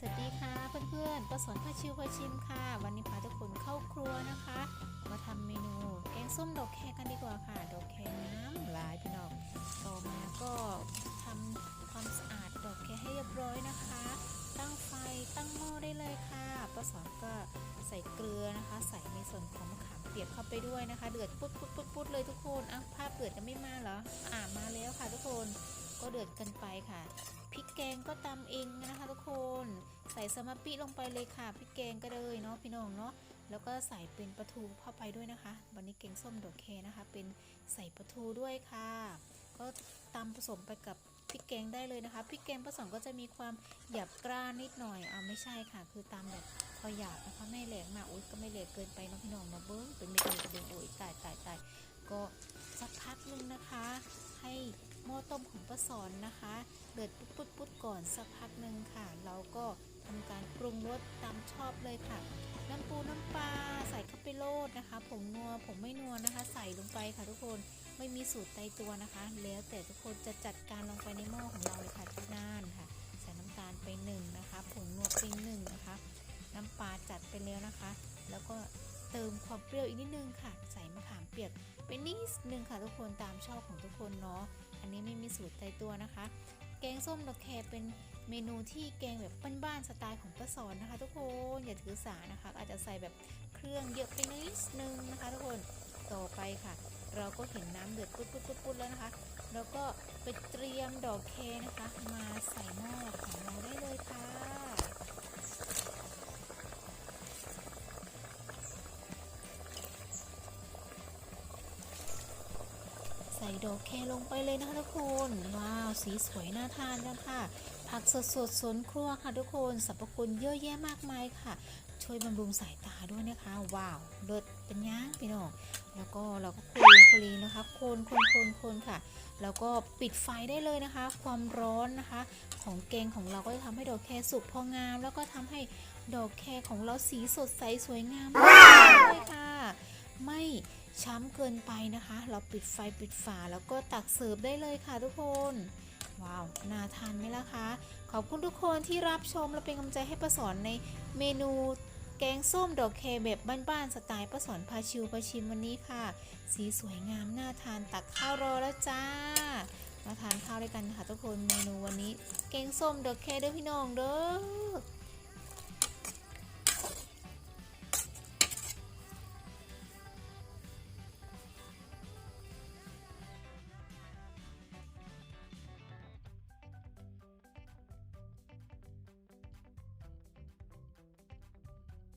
สวัสดีค่ะเพื่อนๆประสอนพาชิวพาชิมค่ะ วันนี้พาทุกคนเข้าครัวนะคะ มาทำเมนูแกงส้มดอกแคกันดีกว่าค่ะ ดอกแคน้ำลายพี่น้องต่อมาก็ทำความสะอาดดอกแคให้เรียบร้อยนะคะ ตั้งไฟตั้งหม้อได้เลยค่ะประสอนก็ใส่เกลือนะคะ ใส่ในส่วนของมะขามเปียกเข้าไปด้วยนะคะ เดือดปุ๊ดปุ๊ดปุ๊ดปุ๊ดเลยทุกคนอะภาพเดือดจะไม่มาเหรออ่ามาแล้วค่ะทุกคนก็เดือดกันไปค่ะพริก ก็ตำเองนะคะทุกคนใส่สมปิลงไปเลยค่ะพริกแกงก็เลยเนาะพี่น้องเนาะแล้วก็ใส่เป็นปลาทูเข้าไปด้วยนะคะ วันนี้แกงส้มดอกเคนะคะ เป็นใส่ปลาทูด้วยค่ะ ก็ตำผสมไปกับพริกแกงได้เลยนะคะพริกแกงผสมก็จะมีความหยาบกร้านนิดหน่อยเอาไม่ใช่ค่ะ คือตำแบบพอหยาบนะคะไม่แหลกมากอุ้ยก็ไม่แหลกเกินไปเนาะพี่น้องเนาเบิ้งเป็นเม็ดเม็ด สอนนะคะเดือดปุ๊ดปุ๊ดปุ๊ดก่อนสักพักหนึ่งค่ะ เราก็ทำการปรุงรสตามชอบเลยค่ะ น้ำปูน้ำปลาใส่เข้าไปโลดนะคะ ผงนัวผงไม่นัวนะคะ ใส่ลงไปค่ะทุกคนไม่มีสูตรตายตัวนะคะ แล้วแต่ทุกคนจะจัดการลงไปในหม้อของเราเลยค่ะที่น่านค่ะ ใส่น้ำตาลไปหนึ่งนะคะผงนัวไปหนึ่งนะคะ น้ำปลาจัดไปแล้วนะคะ แล้วก็เติมความเปรี้ยวอีกนิดนึงค่ะ ใส่มะขามเปียกไปนิดนึงค่ะทุกคนตามชอบของทุกคนเนาะ มีสูตรตายตัวนะคะ แกงส้มดอกแคเป็นเมนูที่แกงแบบบ้านๆสไตล์ของป้าสอนนะคะ ทุกคนอย่าถือสานะคะ อาจจะใส่แบบเครื่องเยอะไปนิดนึงนะคะ ทุกคนต่อไปค่ะ เราก็เห็นน้ำเดือดปุดๆๆๆแล้วนะคะ แล้วก็ไปเตรียมดอกแคนะคะ มาใส่หม้อของเราได้เลย ดอกแคลงไปเลยนะคะทุกคน ว้าวสีสวยน่าทานจังค่ะ ผักสดสดสวนครัวค่ะทุกคนสรรพคุณเยอะแยะมากมายค่ะ ช่วยบำรุงสายตาด้วยนะคะ ว้าวเลิศเป็นย่างพี่น้องแล้วก็เราก็คนโคลีนะคะคนคนคนคนค่ะ แล้วก็ปิดไฟได้เลยนะคะ ความร้อนนะคะ ของแกงของเราก็จะทำให้ดอกแคสุกพองาม แล้วก็ทำให้ดอกแคของเราสีสดใสสวยงามมากเลยค่ะ ไม่ ช้ำเกินไปนะคะ เราปิดไฟปิดฝาแล้วก็ตักเสิร์ฟได้เลยค่ะทุกคน ว้าว น่าทานไหมล่ะคะ ขอบคุณทุกคนที่รับชมและเป็นกำลังใจให้ประสอนในเมนูแกงส้มดอกแคแบบบ้านๆสไตล์ประสอนพาชิวพาชิมวันนี้ค่ะ สีสวยงามน่าทานตักข้าวรอแล้วจ้า มาทานข้าวด้วยกันค่ะทุกคนเมนูวันนี้ แกงส้มดอกแคเด้อพี่น้องเด้อ